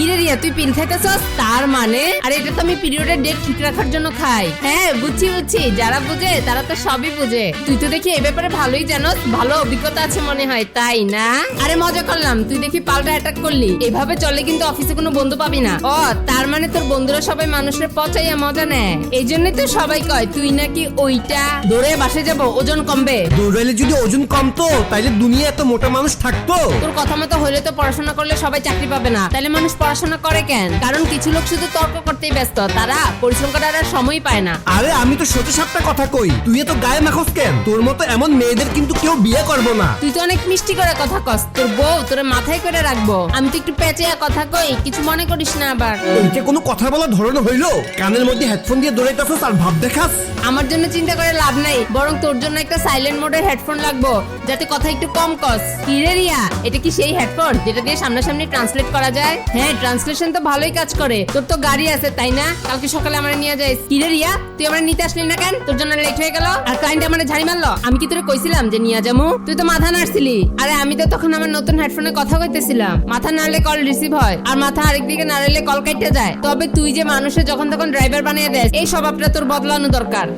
কিরে রিয়া তুই পিল খাইতেছস? তার মানে? আরে এটা তো আমি পিরিয়ডের ডেট ঠিক রাখার জন্য খাই। হ্যাঁ বুঝছি বুঝছি। যারা বুঝে তারা তো সবই বুঝে। তুই তো দেখি এই ব্যাপারে ভালোই জানোস। ভালো অভিজ্ঞতা আছে মনে হয় তাই না? আরে মজা করলাম। তুই দেখি পাল্টা অ্যাটাক করলি। এভাবে চলে কিন্তু অফিসে কোনো বন্ধু পাবি না। ও তার মানে তোর বন্ধুরা সবাই মানুষের পচাইয়া মজা নেয়। এই জন্যই তো সবাই কয় তুই নাকি ওইটা? দৌড়ে বাসে যাব ওজন কমবে। দৌড়াইলে যদি ওজন কমতো তাইলে দুনিয়া এত মোটা মানুষ থাকতো? তোর কথা মতো হলে তো পড়াশোনা করলে সবাই চাকরি পাবে না। তাহলে মানুষ পড়াশোনা করে কেন? কারণ কিছু লোক শুধু তর্ক করতেই ব্যস্ত তারা পরিশ্রম করার আর সময় পায় না। আরে আমি তো সত্যি সাপটা কথা কই। তুই এত গায়ে মাখস কেন? তোর মতো এমন মেয়েদের কিন্তু কেউ বিয়ে করব না। তুই তো অনেক মিষ্টি করে কথা কস। তোর বউ তোর মাথায় করে রাখব। আমি তো একটু পেঁচে কথা কই কিছু মনে করিস না আবার। এইটা কোনো কথা বলা ধরন হইল? কানের মধ্যে হেডফোন দিয়ে দৌড়াইতেছস আর ভাব দেখাস? আমার জন্য চিন্তা করে লাভ নাই বরং তোর জন্য একটা সাইলেন্ট মোডের হেডফোন লাগবো যাতে কথা একটু কম কস। কিরে রিয়া এটা কি সেই হেডফোন যেটা দিয়ে সামনাসামনি ট্রান্সলেট করা যায়? হ্যাঁ ট্রান্সলেশন তো ভালোই কাজ করে। তোর তো গাড়ি আছে, তাই না? কালকে সকালে আমার নিয়ে যাই কিরে রিয়া? তুই আমার নিতে আসলি না কেন? তোর জন্য লেট হয়ে গেল। আর ক্লায়েন্ট আমার ঝাড়ি মারলো? আমি কি তোরে কইছিলাম যে নিয়ে যাব তুই তো মাথা নাড়ছিলি। আরে আমি তো তখন আমার নতুন হেডফোনে কথা কইতেছিলাম। মাথা নাড়লে কল রিসিভ হয়, আর মাথা আরেক দিকে নাড়লে কল কাটতে যায়। তবে তুই যে মানুষের যখন তখন ড্রাইভার বানিয়ে দেয় এই স্বভাবটা তোর বদলানো দরকার।